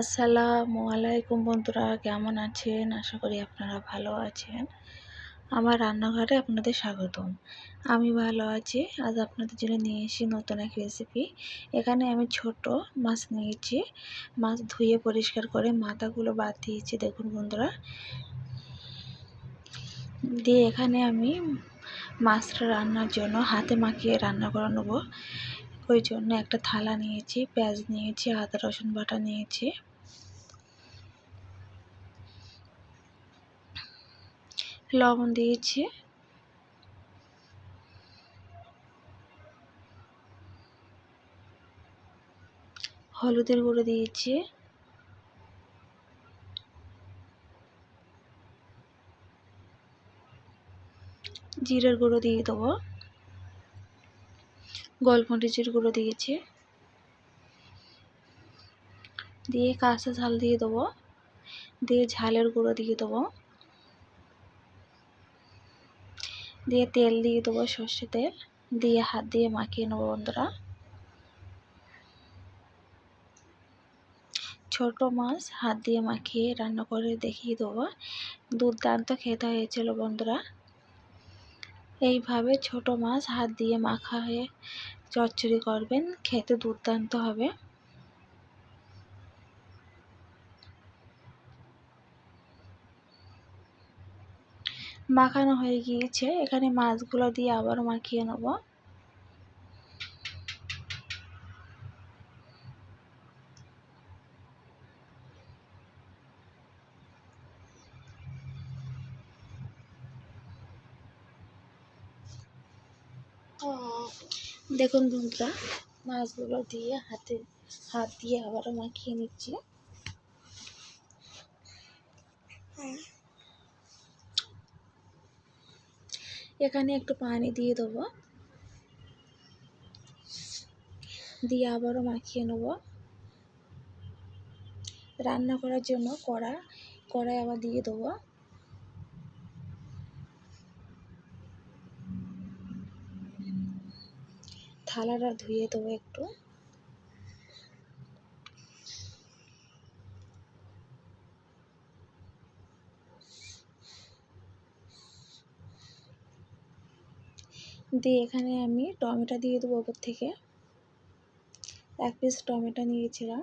আসসালামু আলাইকুম বন্ধুরা, কেমন আছেন? আশা করি আপনারা ভালো আছেন। আমার রান্নাঘরে আপনাদের স্বাগতম। আমি ভালো আছি। আজ আপনাদের জন্য নিয়ে এসেছি নতুন এক রেসিপি এখানে আমি ছোট মাছ নিয়েছি। মাছ ধুয়ে পরিষ্কার করে মাথাগুলো বাদ দিয়েছি, দেখুন বন্ধুরা। দিয়ে এখানে আমি মাছটা রান্নার জন্য হাতে মাখিয়ে রান্না করে নেব। ওই জন্য একটা থালা নিয়েছি, পেঁয়াজ নিয়েছি, আদা, রসুন বাটা নিয়েছি। লবণ দিয়েছি। হলুদের গুঁড়ো দিয়েছি। জিরের গুঁড়ো দিয়ে দেবো। গোলমরিচের গুঁড়ো দিয়েছি। দিয়ে কাঁচা ঝাল দিয়ে দেবো। দিয়ে ঝালের গুঁড়ো দিয়ে দেবো। দিয়ে তেল দিয়ে দেবো সর্ষে তেল। দিয়ে হাত দিয়ে মাখিয়ে নেব বন্ধুরা। ছোট মাছ হাত দিয়ে মাখিয়ে রান্না করে দেখিয়ে দেবো। দুর্দান্ত খেতে হয়েছিল বন্ধুরা। এইভাবে ছোট মাছ হাত দিয়ে মাখা হয়ে চচ্চড়ি করবেন। খেতে দুর্দান্ত হবে। মাখানো হয়ে গিয়েছে। এখানে মাছগুলো দিয়ে আবার মাখিয়ে নেব। দেখুন বন্ধুরা, মাছগুলো দিয়ে হাতে, হাত দিয়ে আবারও মাখিয়ে নিচ্ছি। এখানে একটু পানি দিয়ে দেবো। দিয়ে আবারও মাখিয়ে নেব। রান্না করার জন্য কড়া, কড়াই আবার দিয়ে দেবো। থালাটা ধুয়ে দেবো একটু। দিয়ে এখানে আমি টমেটো দিয়ে দেবো ওপর থেকে। এক পিস টমেটো নিয়েছিলাম।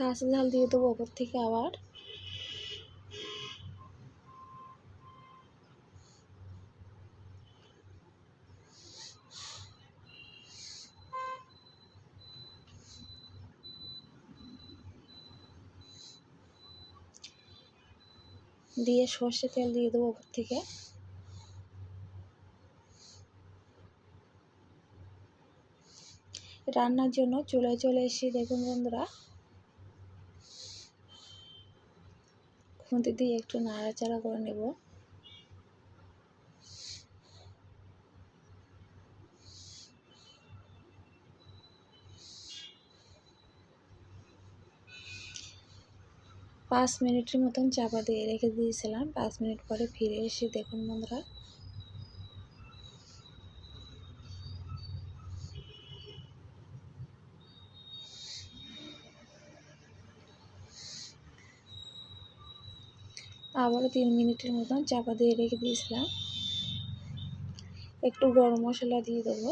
কাঁচা ঝাল দিয়ে দেবো ওপর থেকে আবার। দিয়ে সর্ষে তেল দিয়ে দেবো ওপর থেকে। রান্নার জন্য চুলায় চলে এসে দেখুন বন্ধুরা। খুঁতি দিয়ে একটু নাড়াচাড়া করে নেব। পাঁচ মিনিটের মতন চাপা দিয়ে রেখে দিয়েছিলাম। পাঁচ মিনিট পরে ফিরে এসে দেখুন বন্ধুরা আবারও তিন মিনিটের মতন চাপা দিয়ে রেখে দিয়েছিলাম। একটু গরম মশলা দিয়ে দেবো।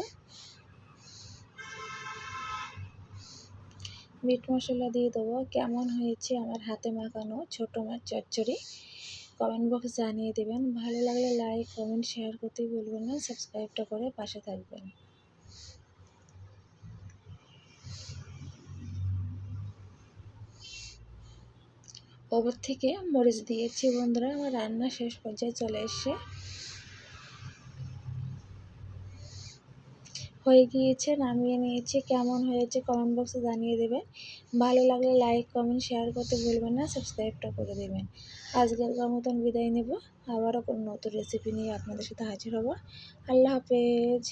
মিট মশলা দিয়ে দেবো। কেমন হয়েছে আমার হাতে মাখানো ছোটো মাছ চচ্চড়ি? কমেন্ট বক্সে জানিয়ে দেবেন। ভালো লাগলে লাইক, কমেন্ট, শেয়ার করতেই বলবেন না। সাবস্ক্রাইবটা করে পাশে থাকবেন। ওপর থেকে মরিচ দিয়েছি বন্ধুরা, আমার রান্না শেষ পর্যায়ে চলে এসে হয়ে গিয়েছে, নামিয়ে নিয়েছি। কেমন হয়েছে কমেন্ট বক্সে জানিয়ে দেবেন। ভালো লাগলে লাইক কমেন্ট শেয়ার করতে ভুলবেন না সাবস্ক্রাইবটা করে দেবেন। আজকের মতন বিদায় নেব। আবারও কোনো নতুন রেসিপি নিয়ে আপনাদের সাথে হাজির হব। আল্লাহ হাফেজ।